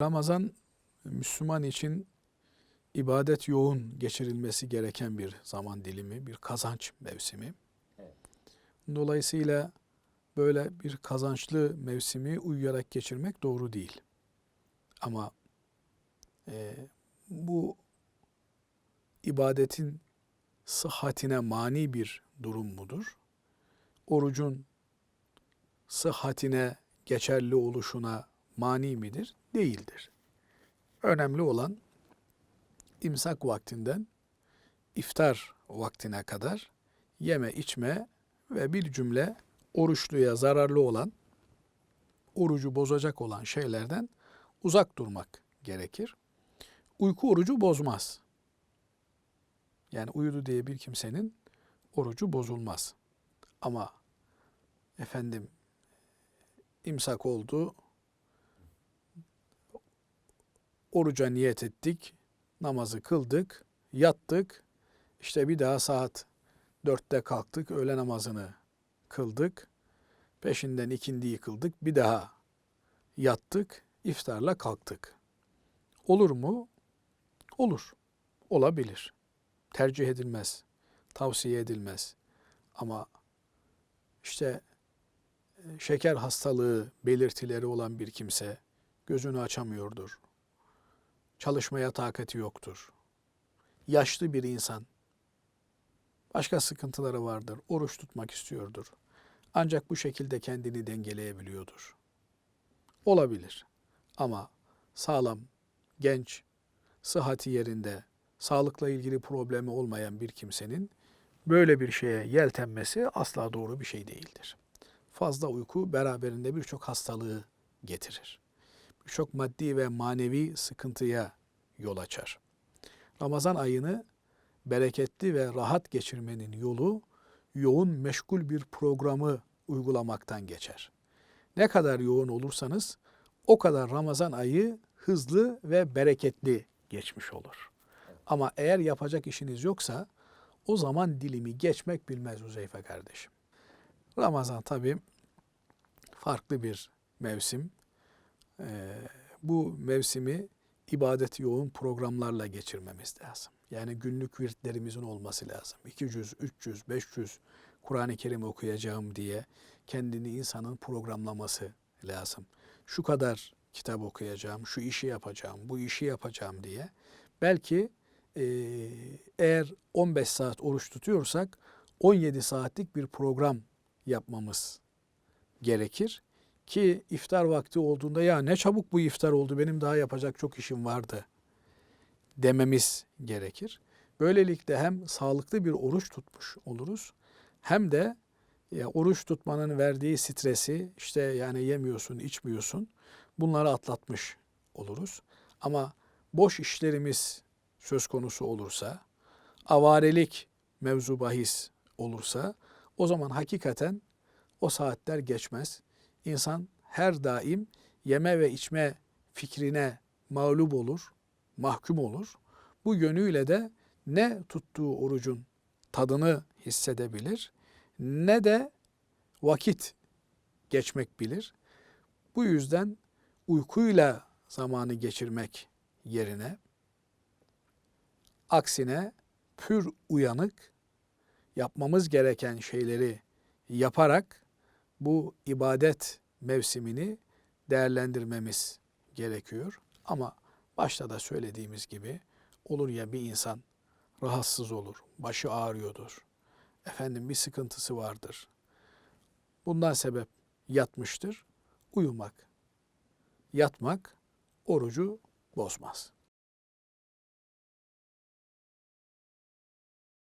Ramazan Müslüman için ibadet yoğun geçirilmesi gereken bir zaman dilimi, bir kazanç mevsimi. Dolayısıyla böyle bir kazançlı mevsimi uyuyarak geçirmek doğru değil. Ama e, bu ibadetin sıhhatine mani bir durum mudur? Orucun sıhhatine, geçerli oluşuna mani midir? Değildir. Önemli olan imsak vaktinden iftar vaktine kadar yeme içme ve bir cümle oruçluya zararlı olan, orucu bozacak olan şeylerden uzak durmak gerekir. Uyku orucu bozmaz. Yani uyudu diye bir kimsenin orucu bozulmaz. Ama efendim imsak oldu, oruca niyet ettik, namazı kıldık, yattık. İşte bir daha saat dörtte kalktık, öğle namazını kıldık. Peşinden ikindiyi kıldık, bir daha yattık, iftarla kalktık. Olur mu? Olur. Olabilir. Tercih edilmez. Tavsiye edilmez. Ama işte e, şeker hastalığı belirtileri olan bir kimse gözünü açamıyordur. Çalışmaya takati yoktur. Yaşlı bir insan başka sıkıntıları vardır. Oruç tutmak istiyordur. Ancak bu şekilde kendini dengeleyebiliyordur. Olabilir. Ama sağlam, genç, sıhhati yerinde, sağlıkla ilgili problemi olmayan bir kimsenin böyle bir şeye yeltenmesi asla doğru bir şey değildir. Fazla uyku beraberinde birçok hastalığı getirir. Birçok maddi ve manevi sıkıntıya yol açar. Ramazan ayını bereketli ve rahat geçirmenin yolu yoğun meşgul bir programı uygulamaktan geçer. Ne kadar yoğun olursanız o kadar Ramazan ayı hızlı ve bereketli geçmiş olur. Ama eğer yapacak işiniz yoksa o zaman dilimi geçmek bilmez Uzeyfe kardeşim. Ramazan tabi farklı bir mevsim. Ee, bu mevsimi ibadet yoğun programlarla geçirmemiz lazım. Yani günlük virtlerimizin olması lazım. 200, 300, 500 Kur'an-ı Kerim okuyacağım diye kendini insanın programlaması lazım. Şu kadar kitap okuyacağım, şu işi yapacağım, bu işi yapacağım diye. Belki e, eğer 15 saat oruç tutuyorsak 17 saatlik bir program yapmamız gerekir ki iftar vakti olduğunda ya ne çabuk bu iftar oldu benim daha yapacak çok işim vardı dememiz gerekir. Böylelikle hem sağlıklı bir oruç tutmuş oluruz hem de ya oruç tutmanın verdiği stresi işte yani yemiyorsun, içmiyorsun bunları atlatmış oluruz. Ama boş işlerimiz söz konusu olursa, avarelik mevzu bahis olursa o zaman hakikaten o saatler geçmez. İnsan her daim yeme ve içme fikrine mağlup olur, mahkum olur. Bu yönüyle de ne tuttuğu orucun tadını hissedebilir ne de vakit geçmek bilir. Bu yüzden uykuyla zamanı geçirmek yerine aksine pür uyanık yapmamız gereken şeyleri yaparak bu ibadet mevsimini değerlendirmemiz gerekiyor. Ama başta da söylediğimiz gibi olur ya bir insan rahatsız olur, başı ağrıyordur. Efendim bir sıkıntısı vardır. Bundan sebep yatmıştır. Uyumak, yatmak orucu bozmaz.